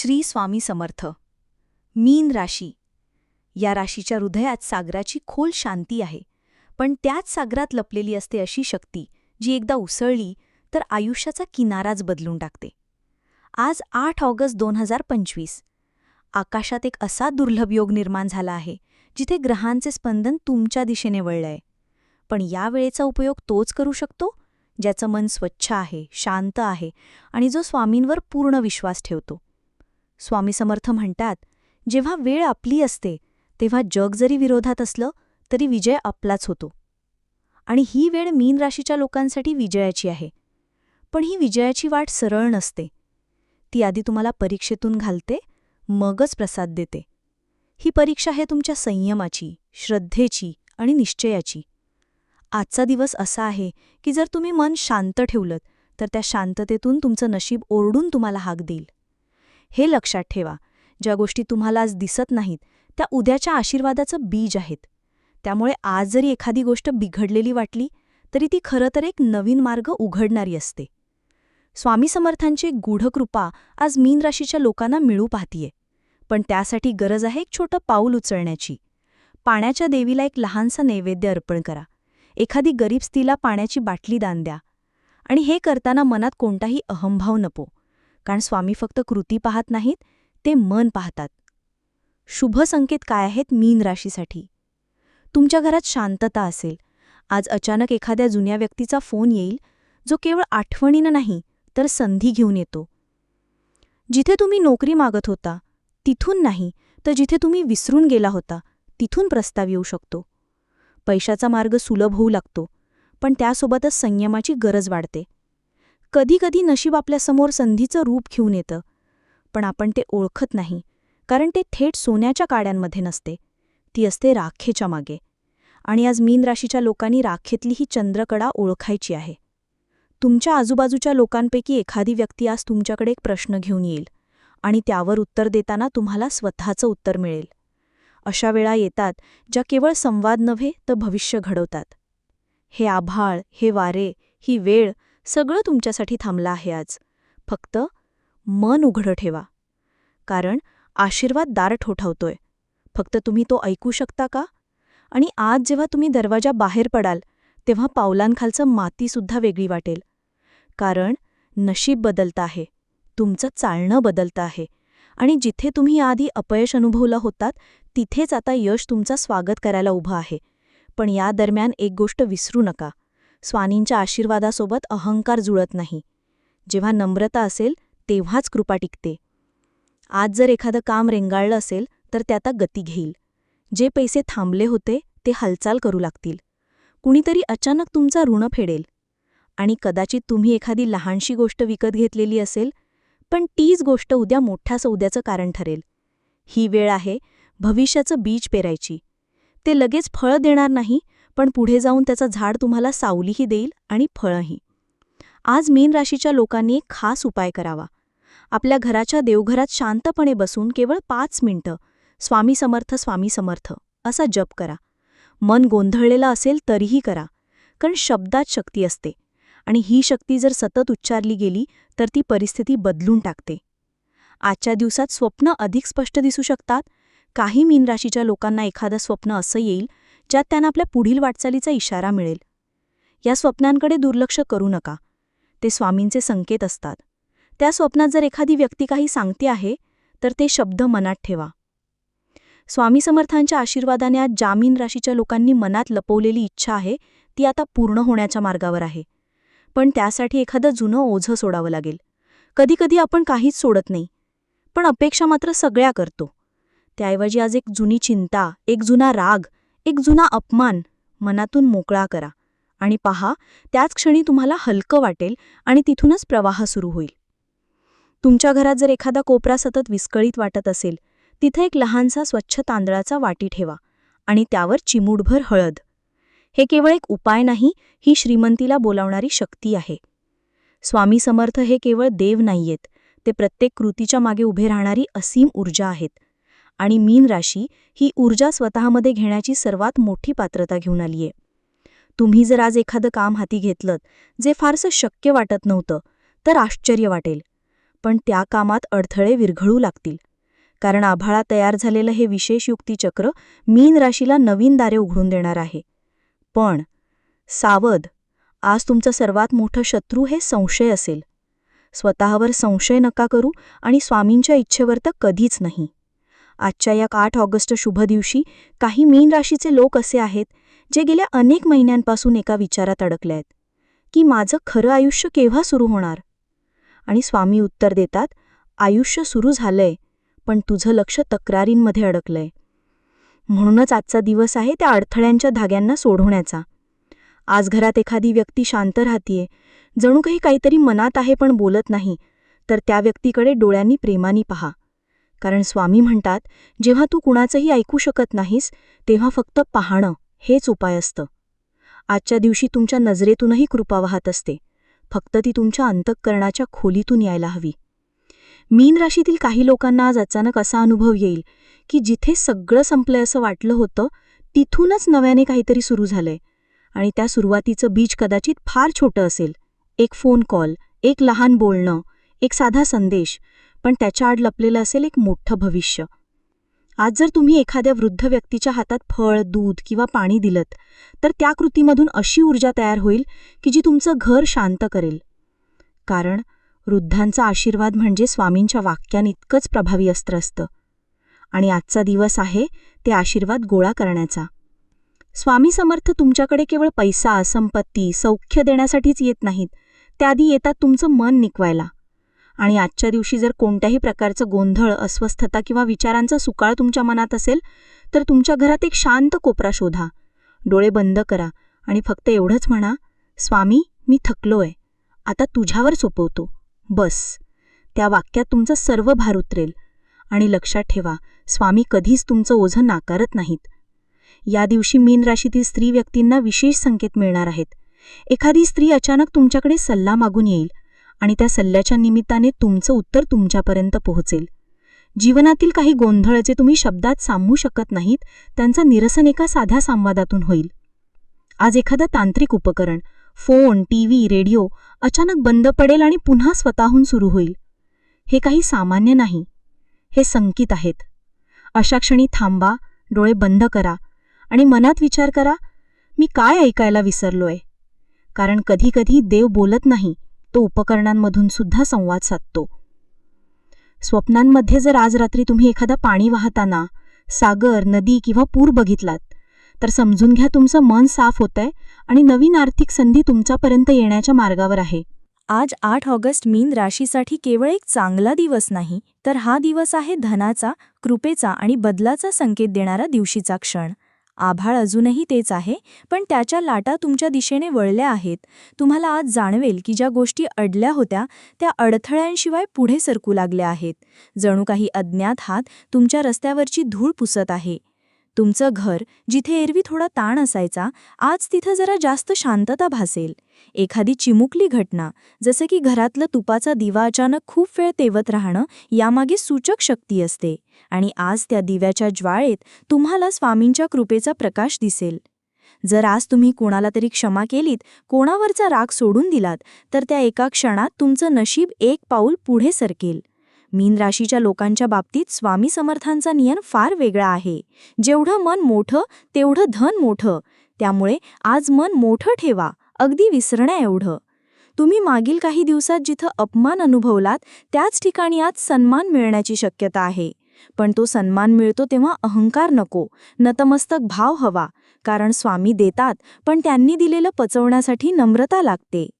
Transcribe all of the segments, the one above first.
श्री स्वामी समर्थ. मीन राशी. या राशीच्या हृदयात सागराची खोल शांती आहे. पण त्याच सागरात लपलेली असते अशी शक्ती जी एकदा उसळली तर आयुष्याचा किनाराच बदलून टाकते. आज आठ ऑगस्ट दोन हजार पंचवीस. आकाशात एक असा दुर्लभ योग निर्माण झाला आहे जिथे ग्रहांचे स्पंदन तुमच्या दिशेने वळलंय. पण या वेळेचा उपयोग तोच करू शकतो ज्याचं मन स्वच्छ आहे शांत आहे आणि जो स्वामींवर पूर्ण विश्वास ठेवतो. स्वामी समर्थ म्हणतात जेव्हा वेळ आपली असते तेव्हा जग जरी विरोधात असलं तरी विजय आपलाच होतो. आणि ही वेळ मीन राशीच्या लोकांसाठी विजयाची आहे. पण ही विजयाची वाट सरळ नसते. ती आधी तुम्हाला परीक्षेतून घालते मगच प्रसाद देते. ही परीक्षा आहे तुमच्या संयमाची श्रद्धेची आणि निश्चयाची. आजचा दिवस असा आहे की जर तुम्ही मन शांत ठेवलं तर त्या शांततेतून तुमचं नशीब ओरडून तुम्हाला हाक देईल. हे लक्षात ठेवा. ज्या गोष्टी तुम्हाला आज दिसत नाहीत त्या उद्याच्या आशीर्वादाचं बीज आहेत. त्यामुळे आज जरी एखादी गोष्ट बिघडलेली वाटली तरी ती खरं तर एक नवीन मार्ग उघडणारी असते. स्वामी समर्थांची गूढकृपा आज मीन राशीच्या लोकांना मिळू पाहतीये. पण त्यासाठी गरज आहे एक छोटं पाऊल उचलण्याची. पाण्याच्या देवीला एक लहानसा नैवेद्य अर्पण करा. एखादी गरीब स्त्रीला पाण्याची बाटली दान द्या. आणि हे करताना मनात कोणताही अहंभाव नको. कारण स्वामी फक्त कृती पाहत नाहीत ते मन पाहतात. शुभ संकेत काय आहेत मीन राशीसाठी? तुमच्या घरात शांतता असेल. आज अचानक एखाद्या जुन्या व्यक्तीचा फोन येईल जो केवळ आठवणीनं नाही तर संधी घेऊन येतो. जिथे तुम्ही नोकरी मागत होता तिथून नाही तर जिथे तुम्ही विसरून गेला होता तिथून प्रस्ताव येऊ शकतो. पैशाचा मार्ग सुलभ होऊ लागतो पण त्यासोबतच संयमाची गरज वाढते. कधीकधी नशीब आपल्यासमोर संधीचं रूप घेऊन येतं. पण आपण ते ओळखत नाही कारण ते थेट सोन्याच्या काड्यांमध्ये नसते. ती असते राखेच्या मागे. आणि आज मीन राशीच्या लोकांनी राखेतली ही चंद्रकडा ओळखायची आहे. तुमच्या आजूबाजूच्या लोकांपैकी एखादी व्यक्ती आज तुमच्याकडे एक प्रश्न घेऊन येईल आणि त्यावर उत्तर देताना तुम्हाला स्वतःचं उत्तर मिळेल. अशा वेळा येतात ज्या केवळ संवाद नव्हे तर भविष्य घडवतात. हे आभाळ हे वारे ही वेळ सगळं तुमच्यासाठी थांबलं आहे आज. फक्त मन उघडं ठेवा. कारण आशीर्वाद दार ठोठावतोय. फक्त तुम्ही तो ऐकू शकता का? आणि आज जेव्हा तुम्ही दरवाजा बाहेर पडाल तेव्हा पावलांखालचं मातीसुद्धा वेगळी वाटेल. कारण नशीब बदलतं आहे. तुमचं चालणं बदलतं आहे. आणि जिथे तुम्ही आधी अपयश अनुभवलं होतात तिथेच आता यश तुमचं स्वागत करायला उभं आहे. पण या दरम्यान एक गोष्ट विसरू नका. स्वानींच्या आशीर्वादासोबत अहंकार जुळत नाही. जेव्हा नम्रता असेल तेव्हाच कृपा टिकते. आज जर एखादं काम रेंगाळलं असेल तर ते आता गती घेईल. जे पैसे थांबले होते ते हालचाल करू लागतील. कुणीतरी अचानक तुमचा ऋण फेडेल. आणि कदाचित तुम्ही एखादी लहानशी गोष्ट विकत घेतलेली असेल पण तीच गोष्ट उद्या मोठ्या सौद्याचं कारण ठरेल. ही वेळ आहे भविष्याचं बीज पेरायची. ते लगेच फळ देणार नाही पण पुढे जाऊन त्याचं झाड तुम्हाला सावलीही देईल आणि फळंही. आज मीन राशीच्या लोकांनी एक खास उपाय करावा. आपल्या घराच्या देवघरात शांतपणे बसून केवळ पाच मिनिटं स्वामी समर्थ स्वामी समर्थ असा जप करा. मन गोंधळलेलं असेल तरीही करा कारण शब्दात शक्ती असते आणि ही शक्ती जर सतत उच्चारली गेली तर ती परिस्थिती बदलून टाकते. आजच्या दिवसात स्वप्न अधिक स्पष्ट दिसू शकतात. काही मीन राशीच्या लोकांना एखादं स्वप्न असं येईल ज्यात त्यांना आपल्या पुढील वाटचालीचा इशारा मिळेल. या स्वप्नांकडे दुर्लक्ष करू नका. ते स्वामींचे संकेत असतात. त्या स्वप्नात जर एखादी व्यक्ती काही सांगते आहे तर ते शब्द मनात ठेवा. स्वामी समर्थांच्या आशीर्वादाने आज जामीन राशीच्या लोकांनी मनात लपवलेली इच्छा आहे ती आता पूर्ण होण्याच्या मार्गावर आहे. पण त्यासाठी एखादं जुनं ओझं सोडावं लागेल. कधीकधी आपण काहीच सोडत नाही. पण अपेक्षा मात्र सगळ्या करतो. त्याऐवजी आज एक जुनी चिंता एक जुना राग एक जुना अपमान मनातून मोकळा करा आणि पहा त्याच क्षणी तुम्हाला हलकं वाटेल आणि तिथूनच प्रवाह सुरू होईल. तुमच्या घरात जर एखादा कोपरा सतत विस्कळीत वाटत असेल तिथे एक लहानसा स्वच्छ तांदळाचा वाटी ठेवा आणि त्यावर चिमूडभर हळद. हे केवळ एक उपाय नाही ही श्रीमंतीला बोलावणारी शक्ती आहे. स्वामी समर्थ हे केवळ देव नाहीयेत ते प्रत्येक कृतीच्या मागे उभे राहणारी असीम ऊर्जा आहेत. आणि मीन राशी ही ऊर्जा स्वतःमध्ये घेण्याची सर्वात मोठी पात्रता घेऊन आलीये. तुम्ही जर आज एखादं काम हाती घेतलं जे फारसं शक्य वाटत नव्हतं तर आश्चर्य वाटेल. पण त्या कामात अडथळे विरघळू लागतील. कारण आभाळा तयार झालेलं हे विशेष युक्तिचक्र मीन राशीला नवीन दारे उघडून देणार आहे. पण सावध! आज तुमचं सर्वात मोठं शत्रू हे संशय असेल. स्वतःवर संशय नका करू आणि स्वामींच्या इच्छेवर तर कधीच नाही. आजच्या या आठ ऑगस्ट शुभ दिवशी काही मीन राशीचे लोक असे आहेत जे गेल्या अनेक महिन्यांपासून एका विचारात अडकले आहेत की माझं खरं आयुष्य केव्हा सुरू होणार? आणि स्वामी उत्तर देतात आयुष्य सुरू झालंय पण तुझं लक्ष तक्रारींमध्ये अडकलंय. म्हणूनच आजचा दिवस आहे त्या अडथळ्यांच्या धाग्यांना सोडवण्याचा. आज घरात एखादी व्यक्ती शांत राहतीये जणू काही काहीतरी मनात आहे पण बोलत नाही तर त्या व्यक्तीकडे डोळ्यांनी प्रेमाने पहा. कारण स्वामी म्हणतात जेव्हा तू कुणाचंही ऐकू शकत नाहीस तेव्हा फक्त पाहणं हेच उपाय असतं. आजच्या दिवशी तुमच्या नजरेतूनही कृपा वाहत असते. फक्त ती तुमच्या अंतःकरणाच्या खोलीतून यायला हवी. मीन राशीतील काही लोकांना आज अचानक असा अनुभव येईल की जिथे सगळं संपलंय असं वाटलं होतं तिथूनच नव्याने काहीतरी सुरू झालंय. आणि त्या सुरुवातीचं बीज कदाचित फार छोटं असेल. एक फोन कॉल एक लहान बोलणं एक साधा संदेश पण त्याच्या आड लपलेलं असेल एक मोठं भविष्य. आज जर तुम्ही एखाद्या वृद्ध व्यक्तीच्या हातात फळ दूध किंवा पाणी दिलत तर त्या कृतीमधून अशी ऊर्जा तयार होईल की जी तुमचं घर शांत करेल. कारण वृद्धांचा आशीर्वाद म्हणजे स्वामींच्या वाक्यानितकंच प्रभावी अस्त्र असतं. आणि आजचा दिवस आहे ते आशीर्वाद गोळा करण्याचा. स्वामी समर्थ तुमच्याकडे केवळ पैसा संपत्ती सौख्य देण्यासाठीच येत नाहीत. त्याआधी येतात तुमचं मन निकवायला. आणि आजच्या दिवशी जर कोणत्याही प्रकारचं गोंधळ अस्वस्थता किंवा विचारांचा सुकाळ तुमच्या मनात असेल तर तुमच्या घरात एक शांत कोपरा शोधा. डोळे बंद करा आणि फक्त एवढंच म्हणा स्वामी मी थकलोय. आता तुझ्यावर सोपवतो. बस. त्या वाक्यात तुमचं सर्व भार उतरेल. आणि लक्षात ठेवा स्वामी कधीच तुमचं ओझं नाकारत नाहीत. या दिवशी मीन राशीतील स्त्री व्यक्तींना विशेष संकेत मिळणार आहेत. एखादी स्त्री अचानक तुमच्याकडे सल्ला मागून येईल आणि त्या सल्ल्याच्या निमित्ताने तुमचं उत्तर तुमच्यापर्यंत पोहोचेल. जीवनातील काही गोंधळ जे तुम्ही शब्दात सांगू शकत नाहीत त्यांचं निरसन एका साध्या संवादातून होईल. आज एखादं तांत्रिक उपकरण फोन टीव्ही रेडिओ अचानक बंद पडेल आणि पुन्हा स्वतःहून सुरू होईल. हे काही सामान्य नाही. हे संकित आहेत. अशा क्षणी थांबा डोळे बंद करा आणि मनात विचार करा मी काय ऐकायला विसरलोय? कारण कधीकधी देव बोलत नाही तो उपकरणांमधून सुद्धा संवाद साधतो. स्वप्नांमध्ये जर आज रात्री तुम्ही एखादा पाणी वाहताना सागर नदी किंवा पूर बघितलात तर समजून घ्या तुमचं मन साफ होतंय आणि नवीन आर्थिक संधी तुमच्यापर्यंत येण्याच्या मार्गावर आहे. आज आठ ऑगस्ट मीन राशीसाठी केवळ एक चांगला दिवस नाही तर हा दिवस आहे धनाचा कृपेचा आणि बदलाचा संकेत देणारा दिवशीचा क्षण. आभाळ अजूनही तेच आहे पण त्याच्या लाटा तुमच्या दिशेने वळल्या आहेत. तुम्हाला आज जाणवेल की ज्या गोष्टी अडल्या होत्या त्या अडथळ्यांशिवाय पुढे सरकू लागल्या आहेत. जणू काही अज्ञात हात तुमच्या रस्त्यावरची धूळ पुसत आहे. तुमचं घर जिथे एरवी थोडा ताण असायचा आज तिथं जरा जास्त शांतता भासेल. एखादी चिमुकली घटना जसं की घरातलं तुपाचा दिवा अचानक खूप वेळ तेवत राहणं यामागे सूचक शक्ती असते. आणि आज त्या दिव्याच्या ज्वाळेत तुम्हाला स्वामींच्या कृपेचा प्रकाश दिसेल. जर आज तुम्ही कोणाला तरी क्षमा केलीत कोणावरचा राग सोडून दिलात तर त्या एका क्षणात तुमचं नशीब एक पाऊल पुढे सरकेल. मीन राशीच्या लोकांच्या बाबतीत स्वामी समर्थांचा नियम फार वेगळा आहे. जेवढं मन मोठं तेवढं धन मोठं. त्यामुळे आज मन मोठं ठेवा अगदी विसरण्या एवढं. तुम्ही मागील काही दिवसात जिथं अपमान अनुभवलात त्याच ठिकाणी आज सन्मान मिळण्याची शक्यता आहे. पण तो सन्मान मिळतो तेव्हा अहंकार नको नतमस्तक भाव हवा कारण स्वामी देतात पण त्यांनी दिलेलं पचवण्यासाठी नम्रता लागते.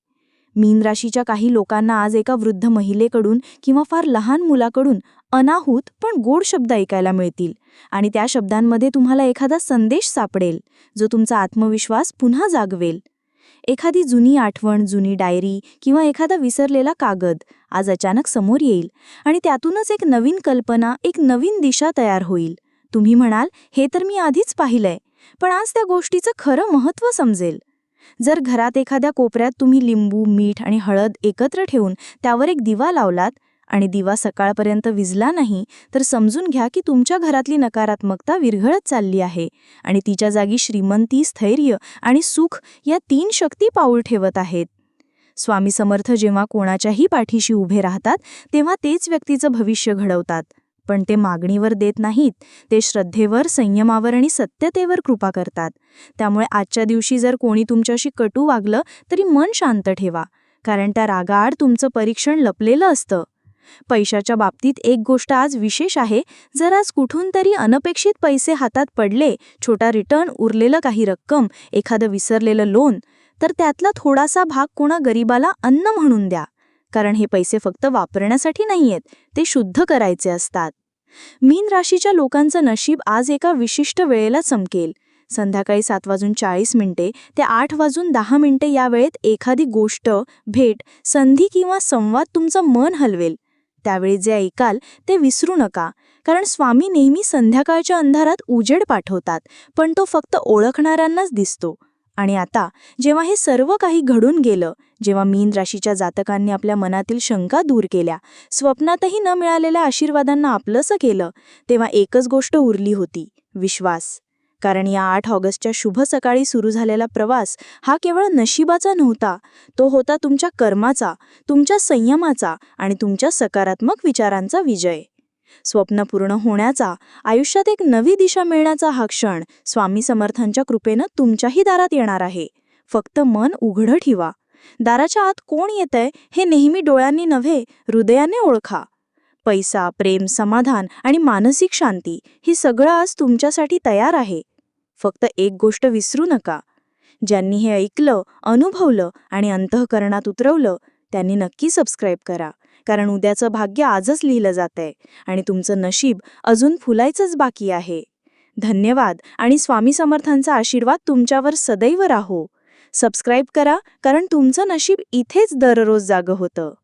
मीन राशीच्या काही लोकांना आज एका वृद्ध महिलेकडून किंवा फार लहान मुलाकडून अनाहूत पण गोड शब्द ऐकायला मिळतील. आणि त्या शब्दांमध्ये तुम्हाला एखादा संदेश सापडेल जो तुमचा आत्मविश्वास पुन्हा जागवेल. एखादी जुनी आठवण जुनी डायरी किंवा एखादा विसरलेला कागद आज अचानक समोर येईल आणि त्यातूनच एक नवीन कल्पना एक नवीन दिशा तयार होईल. तुम्ही म्हणाल हे तर मी आधीच पाहिलंय पण आज त्या गोष्टीचं खरं महत्त्व समजेल. जर घरात एखाद्या कोपऱ्यात तुम्ही लिंबू मीठ आणि हळद एकत्र ठेवून त्यावर एक दिवा लावलात आणि दिवा सकाळपर्यंत विजला नाही तर समजून घ्या की तुमच्या घरातली नकारात्मकता विरघळत चालली आहे आणि तिच्या जागी श्रीमंती स्थैर्य आणि सुख या तीन शक्ती पाऊल ठेवत आहेत. स्वामी समर्थ जेव्हा कोणाच्याही पाठीशी उभे राहतात तेव्हा तेच व्यक्तीचं भविष्य घडवतात. पण ते मागणीवर देत नाहीत. ते श्रद्धेवर संयमावर आणि सत्यतेवर कृपा करतात. त्यामुळे आजच्या दिवशी जर कोणी तुमच्याशी कटू वागलं तरी मन शांत ठेवा. कारण त्या रागाआड तुमचं परीक्षण लपलेलं असतं. पैशाच्या बाबतीत एक गोष्ट आज विशेष आहे. जर आज कुठून तरी अनपेक्षित पैसे हातात पडले छोटा रिटर्न उरलेलं काही रक्कम एखादं विसरलेलं लोन तर त्यातला थोडासा भाग कोणा गरीबाला अन्न म्हणून द्या. कारण हे पैसे फक्त वापरण्यासाठी नाहीयेत ते शुद्ध करायचे असतात. मीन राशीच्या लोकांचं नशीब आज एका विशिष्ट वेळेला चमकेल. संध्याकाळी सात वाजून चाळीस मिनिटे ते आठ वाजून दहा मिनिटे या वेळेत एखादी गोष्ट भेट संधी किंवा संवाद तुमचं मन हलवेल. त्यावेळी जे ऐकाल ते विसरू नका. कारण स्वामी नेहमी संध्याकाळच्या अंधारात उजेड पाठवतात पण तो फक्त ओळखणाऱ्यांनाच दिसतो. आणि आता जेव्हा हे सर्व काही घडून गेलं जेव्हा मीन राशीच्या जातकांनी आपल्या मनातील शंका दूर केल्या स्वप्नातही न मिळालेल्या आशीर्वादांना आपलंसं केलं तेव्हा एकच गोष्ट उरली होती विश्वास. कारण या आठ ऑगस्टच्या शुभ सकाळी सुरू झालेला प्रवास हा केवळ नशिबाचा नव्हता तो होता तुमच्या कर्माचा तुमच्या संयमाचा आणि तुमच्या सकारात्मक विचारांचा विजय. स्वप्न पूर्ण होण्याचा आयुष्यात एक नवी दिशा मिळण्याचा हा क्षण स्वामी समर्थांच्या कृपेनं तुमच्याही दारात येणार आहे. फक्त मन उघडं ठेवा. दाराच्या आत कोण येतंय हे नेहमी डोळ्यांनी नव्हे हृदयाने ओळखा. पैसा प्रेम समाधान आणि मानसिक शांती ही सगळं आज तुमच्यासाठी तयार आहे. फक्त एक गोष्ट विसरू नका. ज्यांनी हे ऐकलं अनुभवलं आणि अंतःकरणात उतरवलं त्यांनी नक्की सबस्क्राईब करा. कारण उद्याचं भाग्य आजच लिहिलं जातंय आणि तुमचं नशीब अजून फुलायचंच बाकी आहे. धन्यवाद आणि स्वामी समर्थांचा आशीर्वाद तुमच्यावर सदैव राहो. सबस्क्राईब करा कारण तुमचं नशीब इथेच दररोज जागं होतं.